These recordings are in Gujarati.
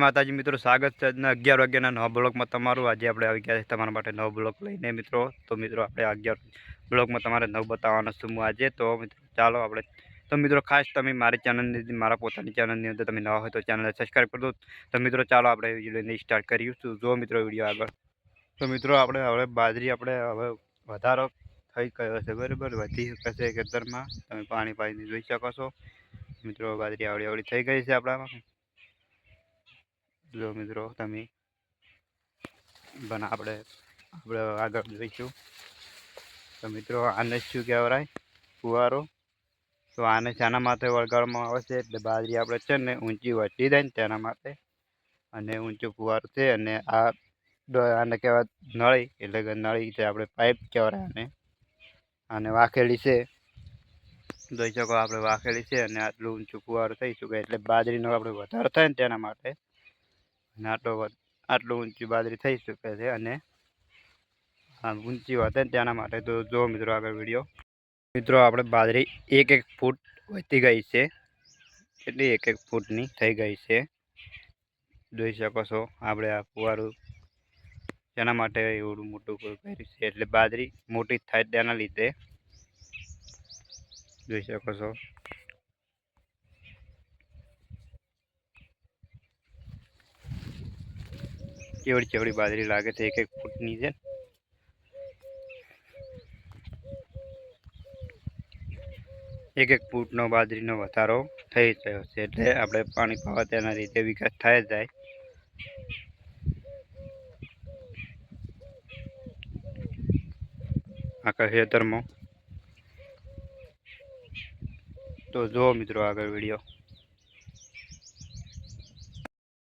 માતાજી મિત્રો, સ્વાગત છે આજના અગિયાર વાગ્યાના નવા બ્લોકમાં તમારું. આજે આપણે આવી ગયા છે તમારા માટે નવો બ્લોક લઈને મિત્રો. તો મિત્રો, આપણે અગિયાર બ્લોકમાં તમારે નવ બતાવવાનો છું આજે. તો મિત્રો, ચાલો આપણે. તો મિત્રો, ખાસ તમે મારી ચેનલની, મારા પોતાની ચેનલની અંદર તમે નવા હોય તો ચેનલ સબસ્ક્રાઈબ કરી દો. તો મિત્રો, ચાલો આપણે વિડીયોને સ્ટાર્ટ કરીશું જો મિત્રો, વીડિયો આગળ. તો મિત્રો, આપણે હવે બાજરી આપણે હવે વધારો થઈ ગયો છે, બરાબર? વધી શકે ખેતરમાં. તમે પાણી પાણી જોઈ શકો છો. મિત્રો, બાજરી આવડી આવડી થઈ ગઈ છે આપણામાં. જો મિત્રો, તમે પણ આપણે આપણે આગળ જોઈશું. તો મિત્રો, આને શું કહેવાય? ફુવારો. તો આને શાના માટે વળગાડવામાં આવે છે? એટલે બાજરી આપણે છે ને ઊંચી વટી જાય ને તેના માટે. અને ઊંચું ફુવારો છે અને આને કહેવાય નળી. એટલે કે નળી છે આપણે પાઇપ કહેવાય આને. અને વાખેલી છે. જોઈ શકો આપણે વાખેલી છે અને આટલું ઊંચું ફુવારો થઈ શકે એટલે બાજરીનો આપણે વધારો થાય ને તેના માટે. અને આટલો આટલું ઊંચી બાજરી થઈ શકે છે અને આ ઊંચી ને તેના માટે તો જો મિત્રો આગળ વીડિયો. મિત્રો આપણે બાજરી એક એક ફૂટ વધી ગઈ છે. એટલી એક એક ફૂટની થઈ ગઈ છે. જોઈ શકો છો આપણે આ ફુવારું તેના માટે એવડું મોટું કર્યું છે. એટલે બાજરી મોટી થાય તેના લીધે. જોઈ શકો છો. કેવડી કેવડી બાજરી લાગે છે એક એક ફૂટની છે. એક એક ફૂટનો બાજરીનો વધારો થઈ રહ્યો છે એટલે આપણે પાણી પાવા તેના રીતે વિકાસ થાય જાય. આખા ખેતરમાં તો જુઓ મિત્રો આગળ વીડિયો તો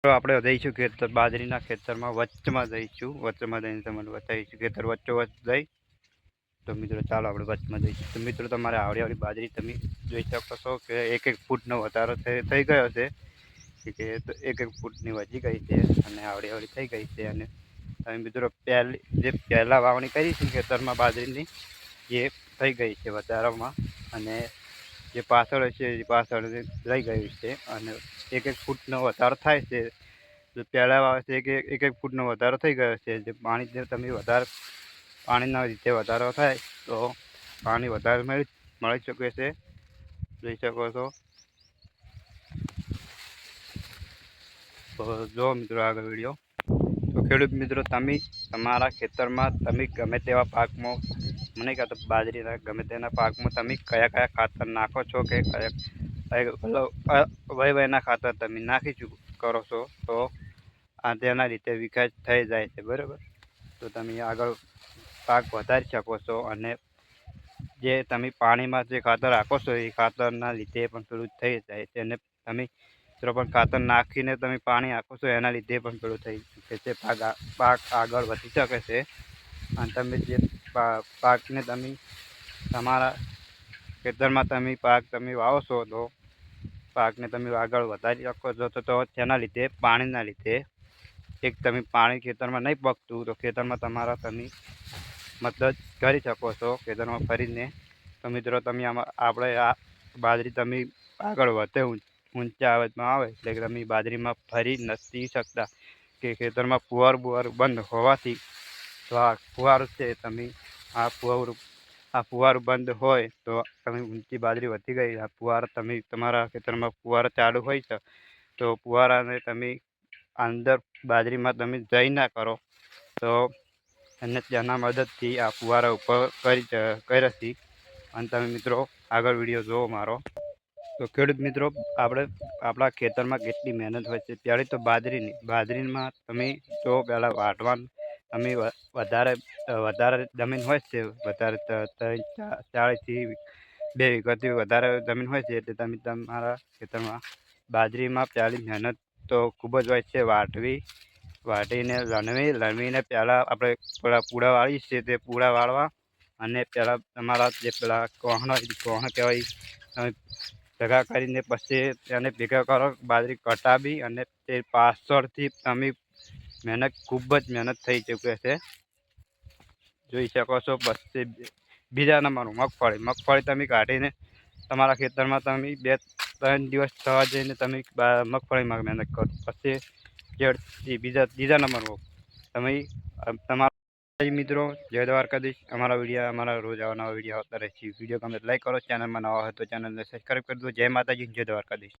આપણે જઈશું ખેતર, બાજરીના ખેતરમાં વચ્ચમાં જઈશું. વચ્ચમાં જઈને તમને બતાવીશું ખેતર વચ્ચો વચ્ચ જઈ. તો મિત્રો, ચાલો આપણે વચ્ચમાં જઈશું. તો મિત્રો, તમારે આવડી આવડી બાજરી તમે જોઈ શકો છો કે એક એક ફૂટનો વધારો થઈ ગયો છે. કે એક એક ફૂટની વધી ગઈ છે અને આવડી આવડી થઈ ગઈ છે. અને તમે મિત્રો, પહેલી, જે પહેલાં વાવણી કરી છે ખેતરમાં બાજરીની, એ થઈ ગઈ છે વધારામાં. અને જે પાછળ છે, એ પાછળ રહી ગયું છે અને એક એક ફૂટનો વધારો થાય છે. જો પહેલાં આવે છે કે એક એક ફૂટનો વધારો થઈ ગયો છે. જે પાણી તમે વધારે, પાણીના રીતે વધારો થાય, તો પાણી વધારે મળી મળી શકે છે. જોઈ શકો છો. જો મિત્રો આગળ વીડિયો. તો ખેડૂત મિત્રો, તમે તમારા ખેતરમાં તમે ગમે તેવા પાકમાં મને કાં તો બાજરીના ગમે તેના પાકમાં તમે કયા કયા ખાતર નાખો છો કે કયા વય વયના ખાતર તમે નાખી કરો છો, તો આ તેના રીતે વિકાસ થઈ જાય છે, બરાબર? તો તમે આગળ પાક વધારી શકો છો અને જે તમે પાણીમાં જે ખાતર રાખો છો, એ ખાતરના લીધે પણ પેલું થઈ જાય છે અને તમે પણ ખાતર નાખીને તમે પાણી આપો છો, એના લીધે પણ પેલું થઈ શકે છે, પાક પાક આગળ વધી શકે છે. અને તમે જે પાકને તમે તમારા ખેતરમાં તમે પાક તમે વાવો છો તો પાકને તમે આગળ વધારી શકો છો. તો તેના લીધે, પાણીના લીધે એક તમે પાણી ખેતરમાં નહીં પકતું તો ખેતરમાં તમારા તમે મદદ કરી શકો છો ખેતરમાં ફરીને. તો મિત્રો, તમે આમાં, આપણે આ બાજરી તમે આગળ વધે ઊંચા અવાજમાં આવે એટલે તમે બાજરીમાં ફરી નથી શકતા કે ખેતરમાં ફુવાર બુવાર બંધ હોવાથી તો આ ફુવારો છે તમે, આ ફુવારું આ ફુવારું બંધ હોય તો તમે ઊંચી બાજરી વધી ગઈ, આ ફુવારા તમે, તમારા ખેતરમાં ફુવારા ચાલુ હોય છે, તો ફુવારાને તમે અંદર બાજરીમાં તમે જઈ ના કરો, તો અને તેના મદદથી આ ફુવારા ઉપર કરી કરી છે. અને તમે મિત્રો, આગળ વીડિયો જુઓ મારો. તો ખેડૂત મિત્રો, આપણે, આપણા ખેતરમાં કેટલી મહેનત હોય છે ત્યારે તો બાજરીની, બાજરીમાં તમે જો પહેલાં વાટવાનું તમે વધારે વધારે જમીન હોય છે, વધારે ચાળીસથી બે વીઘાથી વધારે જમીન હોય છે, એટલે તમે તમારા ખેતરમાં બાજરીમાં પહેલી મહેનત તો ખૂબ જ હોય છે, વાટવી, વાટીને લણવી, લણવીને પહેલાં આપણે પેલા પૂળા વાળીએ છીએ, તે પૂળા વાળવા અને પહેલાં તમારા જે પેલા કોહણ કોહણ કહેવાય, તમે ભેગા કરીને પછી તેને ભેગા કરો, બાજરી કટાવી અને તે પાછળથી તમે મહેનત, ખૂબ જ મહેનત થઈ ચૂકે છે. જોઈ શકો છો પછી બીજા નંબરનું મગફળી મગફળી તમે કાઢીને તમારા ખેતરમાં તમે બે, ત્રણ દિવસ થવા જઈને તમે મગફળીમાં મહેનત કરો. પછી જેડથી બીજા ત્રીજા નંબરનું તમે તમારા મિત્રો, જય દ્વારકાધીશ. અમારા વીડિયો, અમારા રોજ આવા નવા વીડિયો આવતા રહે છે. વીડિયો ગમે લાઈક કરો, ચેનલમાં નવા હોય તો ચેનલને સબસ્ક્રાઈબ કરી દો. જય માતાજી, જય દ્વારકાધીશ.